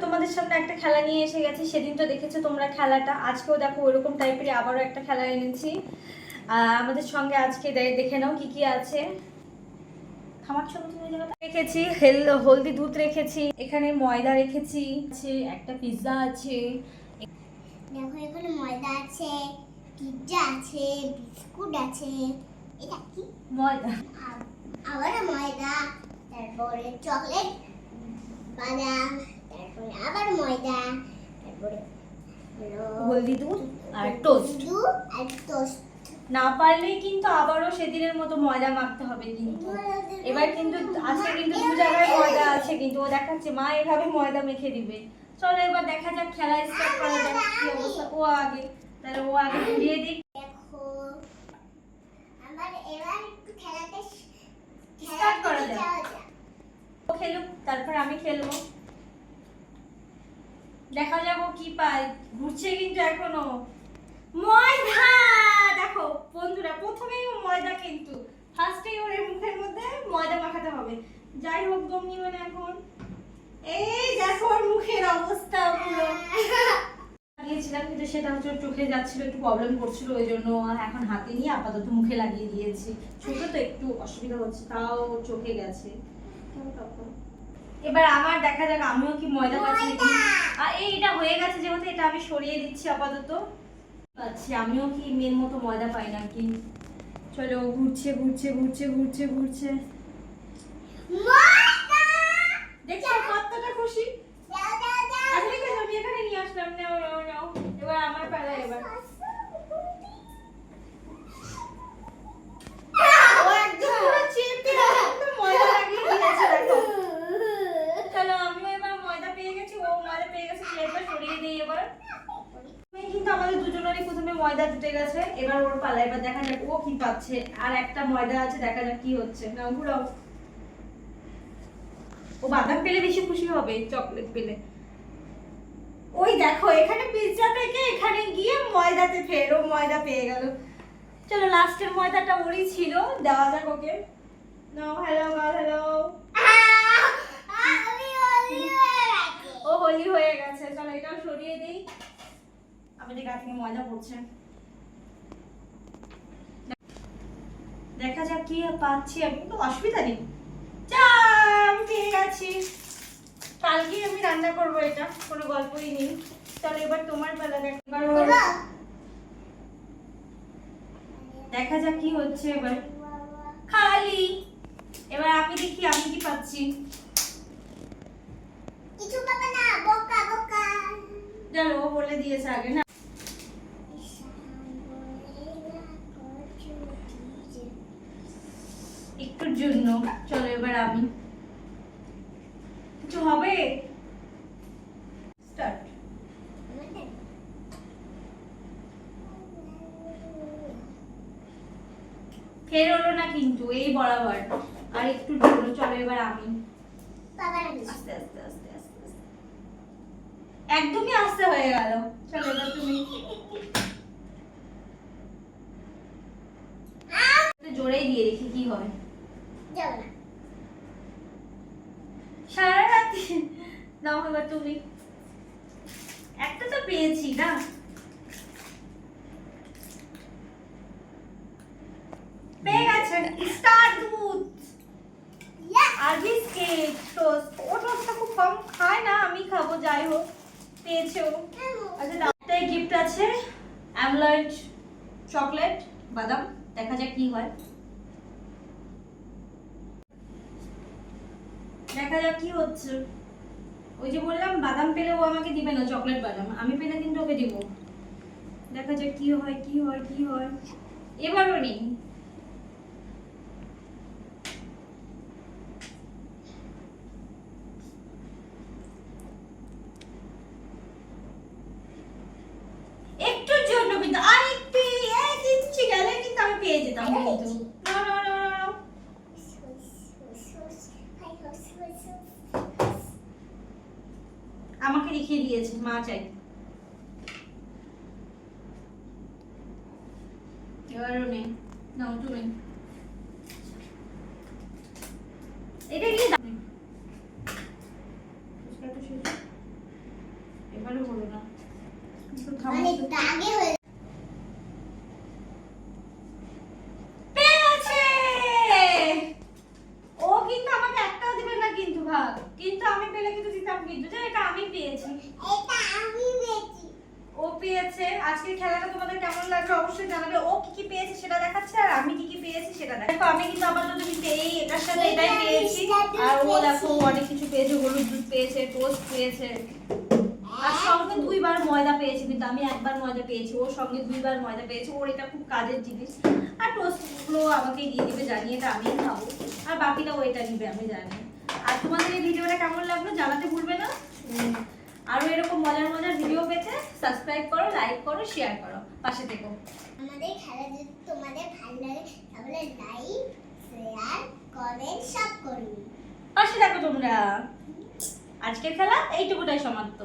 তোমাদের সামনে একটা খেলা নিয়ে এসে গেছি সেদিন তো দেখেছ তোমরা খেলাটা। আজকেও দেখো ওরকম টাইপের আবারও একটা খেলা এনেছি। আমাদের সঙ্গে আজকে দেখে নাও কি কি আছে। তুমি জায়গাটা? রেখেছি হেল হলদি দুধ রেখেছি এখানে ময়দা রেখেছি আছে একটা পিৎজা আছে। দেখো এখানে ময়দা আছে পিৎজা আছে বিস্কুট আছে। এটা কি? ময়দা। আ- আবারও ময়দা তারপরে চকলেট বাদাম তারপরে আবার ময়দা তারপরে হলদি দুধ আর টোস্ট দুধ আর টোস্ট না পারলেই কিন্তু আবারও সেদিনের মতো ময়দা মাখতে হবে কিন্তু। এবার কিন্তু আজকে কিন্তু দু জায়গায় ময়দা আছে কিন্তু ও দেখাচ্ছে মা এভাবে ময়দা মেখে দিবে। চলো এবার দেখা যাক খেলা স্টার্ট করা যাক কি অবস্থা। ও আগে তাহলে ও আগে ঘুরিয়ে দিক দেখো আমার এবার একটু খেলাতে Start করা যাক। ও খেলুক তারপর আমি খেলব। দেখা যাব কি পাই ঘুরছে কিন্তু এখনও। ময়দা! দেখো বন্ধুরা প্রথমেই ও ময়দা কিন্তু। ফার্স্টেই ওর মুখের মধ্যে ময়দা মাখাতে হবে। যাই হোক দম নিবে না এখন। এই দেখো ওর মুখের অবস্থা পুরো। লাগিয়েছিলাম কিন্তু সেটা হচ্ছে চোখে যাচ্ছিল একটু প্রবলেম করছিল ওই জন্য এখন হাতে নিয়ে আপাতত মুখে লাগিয়ে দিয়েছি। ছোট তো একটু অসুবিধা হচ্ছে তাও চোখে গেছে। এবার আমার দেখা যাক আমিও কি ময়দা পাচ্ছি হয়ে গেছে যেহেতু এটা আমি সরিয়ে দিচ্ছি আপাতত। আচ্ছা আমিও কি মেয়ের মতো ময়দা পাই না কি চলো, ঘুরছে ঘুরছে ঘুরছে ঘুরছে ঘুরছে ময়দা দেখছ কতটা খুশি যাও যাও যাও আচ্ছা ঠিক আছে আমি এখানে নিয়ে আসলাম নাও নাও নাও এবার আমার পালা এবার ও একদম পুরো চেপে একদম ময়দা লাগিয়ে দিয়েছে দেখো চলো আমিও এবার ময়দা পেয়ে গেছি ও ময়দা পেয়ে গেছে প্লেটটা সরিয়ে দিই এবার আমি কিন্তু আমাদের দুজনেরই প্রথমে ময়দা জুটে গেছে এবার ওর পালা। এবার দেখা যাক ও কি পাচ্ছে। আর একটা ময়দা আছে দেখা যাক কি হচ্ছে। না ঘুরাও। ও বাদাম পেলে বেশি খুশি হবে চকলেট পেলে। ওই দেখো এখানে পিৎজা থেকে এখানে গিয়ে ময়দাতে ফের ও ময়দা পেয়ে গেল। চলো লাস্টের ময়দাটা ওরই ছিল। দেওয়া যাক ওকে। নাও হ্যালো হ্যালো আমি হলি হয়ে গেছি ও হোলি হয়ে গেছে চলো এটাও সরিয়ে দিই আমাদের গা থেকে ময়দা পড়ছে। দেখা যাক কি পাচ্ছি আমি অসুবিধা নেই। যা আমি পেয়ে গেছি। কালকে আমি রান্না করব এটা কোনো গল্পই নেই। চলো এবার তোমার বেলা দেখ? দেখা যাক কি হচ্ছে এবার। খালি। এবার আমি দেখি আমি কি পাচ্ছি। কিছু পাবে না বোকা বোকা চলো ও বলে দিয়েছে আগে না একটুর জন্য। চলো এবার আমি। কিছু হবে? ফের হলো না কিন্তু, এই বরাবর। আর একটু জন্য চলো এবার আমি। আস্তে আস্তে আস্তে আস্তে। একদমই আস্তে হয়ে গেল। চলো এবার তুমি। জোরেই দিয়ে দেখি কি হয়। নাও এবার তুমি। একটা তো পেয়েছি না। পেয়ে গেছেন স্টার দুধ। আর বিস্কিট। টোস্ট ও টোস্টটা খুব কম খায় না আমি খাব যাই হোক। পেয়েছে ও। আচ্ছা দাও। গিফট আছে। অ্যামলয়েড চকলেট বাদাম। দেখা যাক কি হয়। দেখা যাক কি হচ্ছে। ওই যে বললাম বাদাম পেলে ও আমাকে দিবে না চকলেট বাদাম। আমি পেলে কিন্তু ওকে দিব। দেখা যাক কি হয় কি হয় কি হয়। এবারও নেই। একটুর জন্য কিন্তু আর একটু এক ইঞ্চি গেলে কিন্তু আমি পেয়ে যেতাম কিন্তু না না না না না আমাকে লিখিয়ে দিয়েছে মা চাই। এবারও নেই নাও তুমি এটা কি দাম ফুচকা তো শেষ। এবারে হলো না একটু থামো মানে তো। দাগে হয়ে পেয়েছে ও কিন্তু আমাকে একটাও দিবে না কিন্তু ভাগ কিন্তু আমি পেলে কিন্তু দিতাম কিন্তু যে এটা আমি পেয়েছি এটা আমি পেয়েছি ও পেয়েছে আজকের খেলাটা তোমাদের কেমন লাগল অবশ্যই জানাবে। ও কি কি পেয়েছে সেটা দেখাচ্ছে আর আমি কি কি পেয়েছি সেটা দেখো আমি কিন্তু আপাতত কিন্তু এই এটার সাথে এটাই পেয়েছি। আর ও দেখো অনেক কিছু পেয়েছে হলুদ দুধ পেয়েছে টোস্ট পেয়েছে। আর সঙ্গে দুইবার ময়দা পেয়েছি কিন্তু আমি একবার ময়দা পেয়েছি। ওর সঙ্গে দুইবার ময়দা পেয়েছি। ওর এটা খুব কাজের জিনিস। আর টোস্টগুলো আমাকে দিয়ে দিবে জানি এটা আমিই খাব। আর বাকিটা ও এটা নিবে আমি জানি। আর তোমাদের এই ভিডিওটা কেমন লাগল জানাতে ভুলবে না? উম, আরও এরকম মজার মজার ভিডিও পেতে সাবস্ক্রাইব করো লাইক করো শেয়ার করো। পাশে থেকো। আমাদের খেলা যদি তোমাদের ভালো লাগে তাহলে লাইক শেয়ার কমেন্ট সব করুন। পাশে থাকো তোমরা। আজকের খেলা এইটুকুটাই সমাপ্ত।